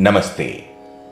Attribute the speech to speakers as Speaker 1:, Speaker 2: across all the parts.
Speaker 1: నమస్తే.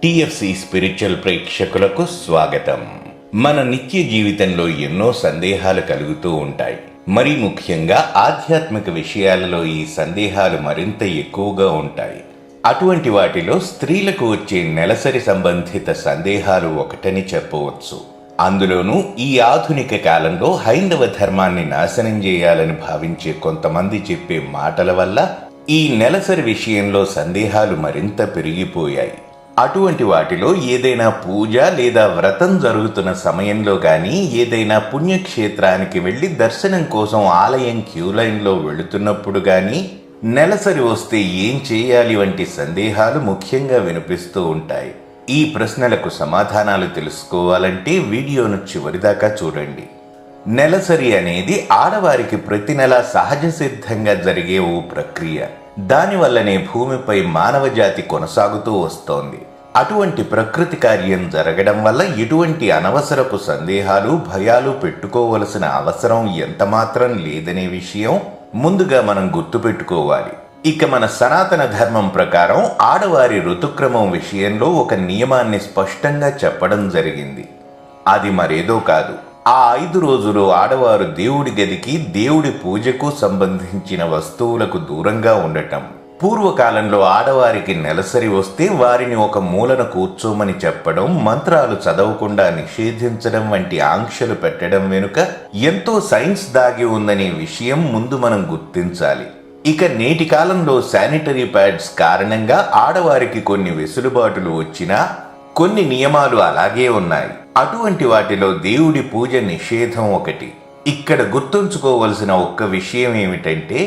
Speaker 1: TFC spiritual ప్రేక్షకులకు స్వాగతం. మన నిత్య జీవితంలో ఎన్నో సందేహాలు కలుగుతూ ఉంటాయి. మరి ముఖ్యంగా ఆధ్యాత్మిక విషయాలలో ఈ సందేహాలు మరింత ఎక్కువగా ఉంటాయి. అటువంటి వాటిలో స్త్రీలకు వచ్చే నెలసరి సంబంధిత సందేహాలు ఒకటని చెప్పవచ్చు. అందులోనూ ఈ ఆధునిక కాలంలో హైందవ ధర్మాన్ని నాశనం చేయాలని భావించే కొంతమంది చెప్పే మాటల వల్ల ఈ నెలసరి విషయంలో సందేహాలు మరింత పెరిగిపోయాయి. అటువంటి వాటిలో ఏదైనా పూజ లేదా వ్రతం జరుగుతున్న సమయంలో కానీ ఏదైనా పుణ్యక్షేత్రానికి వెళ్ళి దర్శనం కోసం ఆలయం క్యూ లైన్లో వెళుతున్నప్పుడు కానీ నెలసరి వస్తే ఏం చేయాలి వంటి సందేహాలు ముఖ్యంగా వినిపిస్తూ ఉంటాయి. ఈ ప్రశ్నలకు సమాధానాలు తెలుసుకోవాలంటే వీడియోను చివరిదాకా చూడండి. నెలసరి అనేది ఆడవారికి ప్రతి నెల సహజ సిద్ధంగా జరిగే ఓ ప్రక్రియ. దానివల్లనే భూమిపై మానవ జాతి కొనసాగుతూ వస్తోంది. అటువంటి ప్రకృతి కార్యం జరగడం వల్ల ఎటువంటి అనవసరపు సందేహాలు భయాలు పెట్టుకోవలసిన అవసరం ఎంతమాత్రం లేదనే విషయం ముందుగా మనం గుర్తుపెట్టుకోవాలి. ఇక మన సనాతన ధర్మం ప్రకారం ఆడవారి ఋతుక్రమం విషయంలో ఒక నియమాన్ని స్పష్టంగా చెప్పడం జరిగింది. అది మరేదో కాదు. ఆ ఐదు రోజులు ఆడవారు దేవుడి గదికి దేవుడి పూజకు సంబంధించిన వస్తువులకు దూరంగా ఉండటం. పూర్వకాలంలో ఆడవారికి నెలసరి వస్తే వారిని ఒక మూలన కూర్చోమని చెప్పడం మంత్రాలు చదవకుండా నిషేధించడం వంటి ఆంక్షలు పెట్టడం వెనుక ఎంతో సైన్స్ దాగి ఉందనే విషయం ముందు మనం గుర్తించాలి. ఇక నేటి కాలంలో శానిటరీ ప్యాడ్స్ కారణంగా ఆడవారికి కొన్ని వెసులుబాటులు వచ్చినా కొన్ని నియమాలు అలాగే ఉన్నాయి. అటువంటి వాటిలో దేవుడి పూజ నిషేధం ఒకటి. ఇక్కడ గుర్తుంచుకోవలసిన ఒక్క విషయం ఏమిటంటే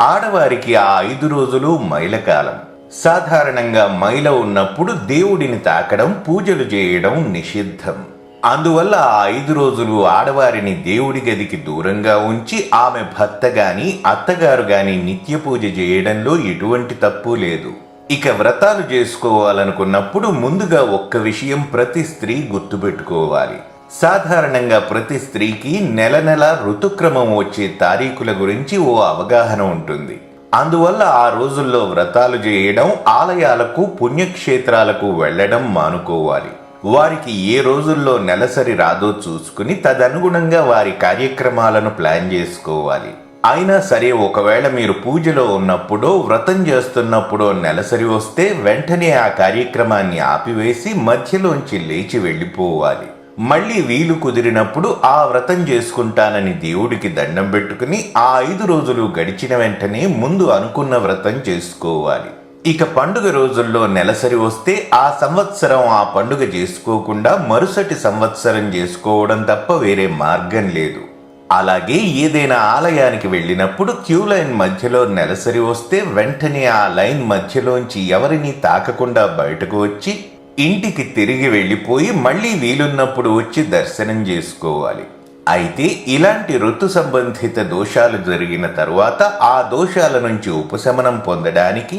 Speaker 1: ఆడవారికి ఆ ఐదు రోజులు మైలకాలం సాధారణంగా మైల ఉన్నప్పుడు దేవుడిని తాకడం పూజలు చేయడం నిషిద్ధం. అందువల్ల ఆ ఐదు రోజులు ఆడవారిని దేవుడి గదికి దూరంగా ఉంచి ఆమె భర్త గాని అత్తగారు గాని నిత్య పూజ చేయడంలో ఎటువంటి తప్పు లేదు. ఇక వ్రతాలు చేసుకోవాలనుకున్నప్పుడు ముందుగా ఒక్క విషయం ప్రతి స్త్రీ గుర్తుపెట్టుకోవాలి. సాధారణంగా ప్రతి స్త్రీకి నెల నెల ఋతుక్రమం వచ్చే తారీఖుల గురించి ఓ అవగాహన ఉంటుంది. అందువల్ల ఆ రోజుల్లో వ్రతాలు చేయడం ఆలయాలకు పుణ్యక్షేత్రాలకు వెళ్ళడం మానుకోవాలి. వారికి ఏ రోజుల్లో నెలసరి రాదో చూసుకుని తదనుగుణంగా వారి కార్యక్రమాలను ప్లాన్ చేసుకోవాలి. అయినా సరే ఒకవేళ మీరు పూజలో ఉన్నప్పుడో వ్రతం చేస్తున్నప్పుడో నెలసరి వస్తే వెంటనే ఆ కార్యక్రమాన్ని ఆపివేసి మధ్యలోంచి లేచి వెళ్ళిపోవాలి. మళ్ళీ వీలు కుదిరినప్పుడు ఆ వ్రతం చేసుకుంటానని దేవుడికి దండం పెట్టుకుని ఆ ఐదు రోజులు గడిచిన వెంటనే ముందు అనుకున్న వ్రతం చేసుకోవాలి. ఇక పండుగ రోజుల్లో నెలసరి వస్తే ఆ సంవత్సరం ఆ పండుగ చేసుకోకుండా మరుసటి సంవత్సరం చేసుకోవడం తప్ప వేరే మార్గం లేదు. అలాగే ఏదైనా ఆలయానికి వెళ్ళినప్పుడు క్యూ లైన్ మధ్యలో నెలసరి వస్తే వెంటనే ఆ లైన్ మధ్యలోంచి ఎవరిని తాకకుండా బయటకు వచ్చి ఇంటికి తిరిగి వెళ్ళిపోయి మళ్ళీ వీలున్నప్పుడు వచ్చి దర్శనం చేసుకోవాలి. అయితే ఇలాంటి ఋతు సంబంధిత దోషాలు జరిగిన తరువాత ఆ దోషాల నుంచి ఉపశమనం పొందడానికి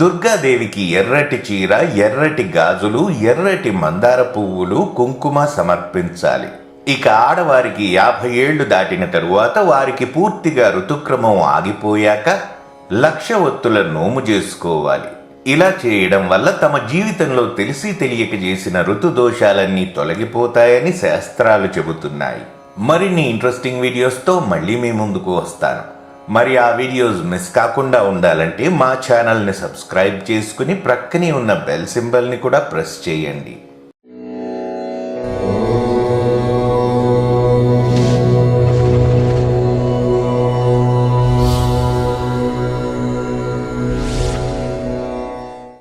Speaker 1: దుర్గాదేవికి ఎర్రటి చీర ఎర్రటి గాజులు ఎర్రటి మందార పువ్వులు కుంకుమ సమర్పించాలి. ఇక ఆడవారికి యాభై ఏళ్ళు దాటిన తరువాత వారికి పూర్తిగా ఋతుక్రమం ఆగిపోయాక లక్ష ఒత్తుల నోము చేసుకోవాలి. ఇలా చేయడం వల్ల తమ జీవితంలో తెలిసి తెలియక చేసిన ఋతు దోషాలన్నీ తొలగిపోతాయని శాస్త్రాలు చెబుతున్నాయి. మరిన్ని ఇంట్రెస్టింగ్ వీడియోస్తో మళ్ళీ మీ ముందుకు వస్తాను. మరి ఆ వీడియోస్ మిస్ కాకుండా ఉండాలంటే మా ఛానల్ని సబ్స్క్రైబ్ చేసుకుని ప్రక్కనే ఉన్న బెల్ సింబల్ని కూడా ప్రెస్ చేయండి.